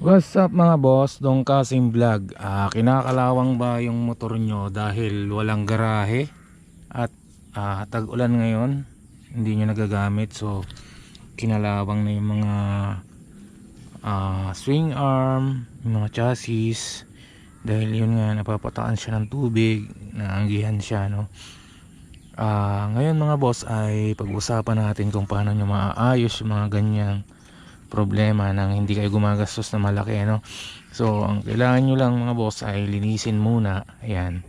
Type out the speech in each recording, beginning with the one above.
What's up mga boss? Dong Kasing Vlog. Ah, kinakalawang ba yung motor nyo dahil walang garahe at ah, tag-ulan ngayon? Hindi nyo nagagamit so kinalawang na yung mga ah, swing arm, yung mga chassis dahil yun nga napapataan siya ng tubig, naanggihan siya no. Ah, ngayon mga boss ay pag-usapan natin kung paano nyo maaayos yung mga ganyang problema nang hindi kayo gumagastos na malaki no so ang kailangan nyo lang mga boss ay linisin muna. Ayan.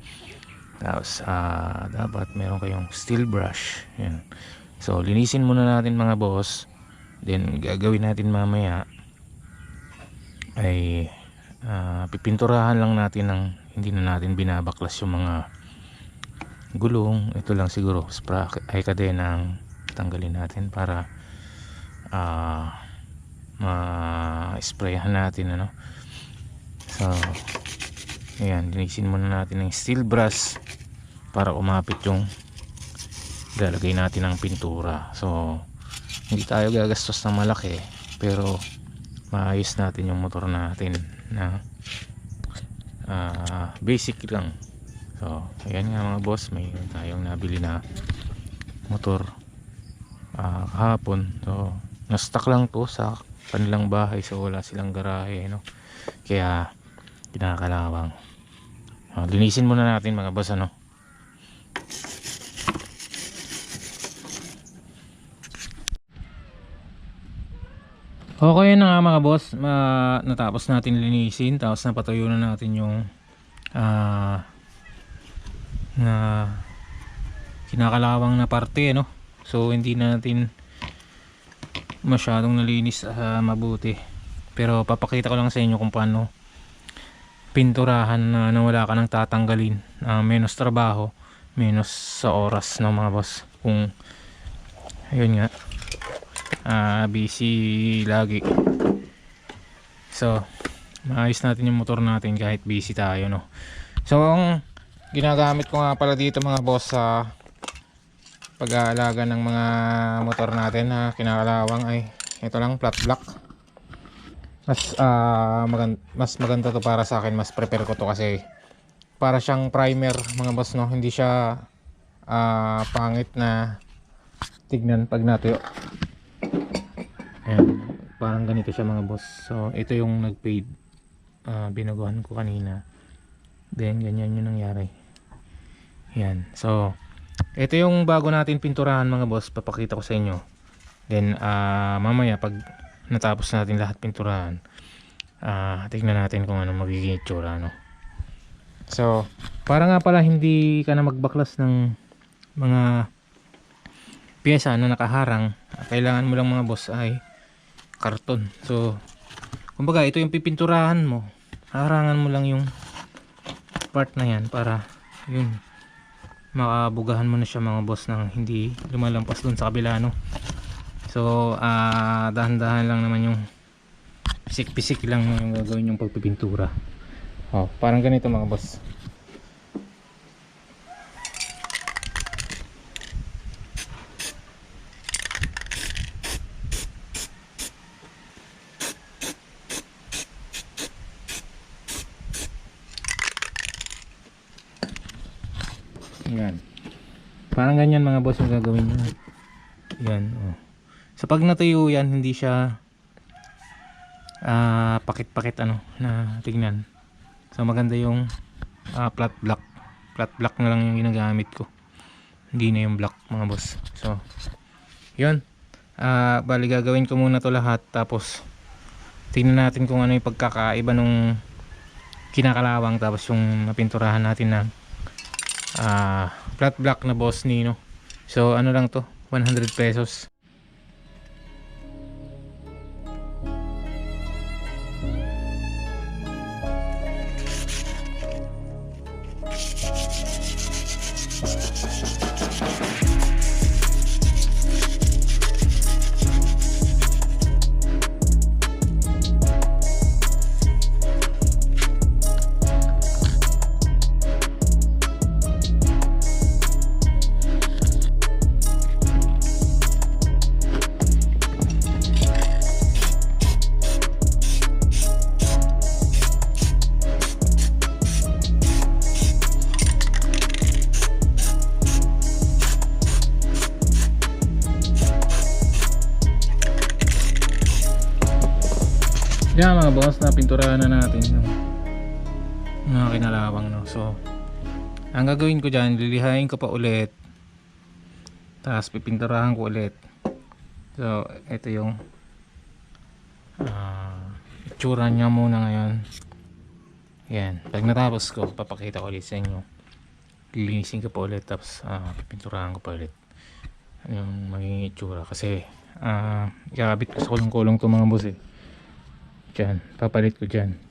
Tapos ah, dapat meron kayong steel brush. Ayan. so linisin muna natin mga boss. Then gagawin natin mamaya ay ah, pipinturahan lang natin ng hindi na natin binabaklas yung mga gulong. Ito lang siguro sprocket ay kadenang tanggalin natin para ah ma-sprayan natin ano? So ayan linisin muna natin ng steel brush para umapit yung lalagay natin ng pintura. So hindi tayo gagastos ng malaki pero maayos natin yung motor natin na ah, basic lang. So ayan nga mga boss may tayong nabili na motor ah, kahapon. So na-stock lang to sa kanilang bahay so wala silang garahe no? Kaya kinakalawang Ah, linisin muna natin mga boss ano? Okay na nga mga boss. Ma- natapos natin linisin tapos napatuyo na natin yung ah na kinakalawang na parte no? So hindi natin masyadong nalinis ah, mabuti. Pero papakita ko lang sa inyo kung paano pinturahan na, na wala ka nang tatanggalin. Ah, menos trabaho menos sa oras no mga boss? Kung ayun nga ah, busy lagi. So maayos natin yung motor natin kahit busy tayo no? So ang ginagamit ko nga pala dito mga boss sa pag-aalaga ng mga motor natin na kinakalawang ay ito lang flat block. Mas ah, magan- mas maganda to para sa akin mas prepare ko to kasi para siyang primer mga boss no? Hindi siya ah, pangit na tignan pag natuyo Ayan, parang ganito siya mga boss. So ito yung nag fade binaguhan ko kanina. Then ganyan yung nangyari. Yan so ito yung bago natin pinturahan mga boss. Papakita ko sa inyo. Then ah, mamaya pag natapos natin lahat pinturahan ah tignan natin kung ano magiging itsura no? So para nga pala hindi ka na magbaklas ng mga pyesa na nakaharang kailangan mo lang mga boss ay karton. So kumbaga ito yung pipinturahan mo. Harangan mo lang yung part na yan para yun makabugahan mo na siya mga boss nang hindi lumalampas dun sa kabila no? So ah dahan-dahan lang naman yung pisik-pisik lang yung gagawin yung pagpipintura. Oh, parang ganito mga boss yan. Parang ganyan mga boss yung gagawin nyo. Yan oh. so pag natuyo yan hindi siya ah pakit-pakit ano na tignan. So maganda yung ah, flat block flat block na lang yung ginagamit ko. Hindi na yung block mga boss. So yun. Ah bali gagawin ko muna to lahat. Tapos tingnan natin kung ano yung pagkakaiba nung kinakalawang tapos yung napinturahan natin na ah flat block na boss Nino. So ano lang to? 100 pesos Yan mga boss, na pinturahan na natin yung mga kinalawang no. So, ang gagawin ko dyan, lilihain ko pa ulit. Tapos pipinturahan ko ulit. So, ito yung ah itsura niya muna ngayon. Yan. Pag natapos ko, papakita ko ulit sa inyo. Lilinisin ko pa ulit. Tapos, ah pipinturahan ko pa ulit. Ano yung magiging itsura. Kasi, ah ikakabit ko sa kulong-kulong to mga boss eh. Diyan. Papalit ko dyan.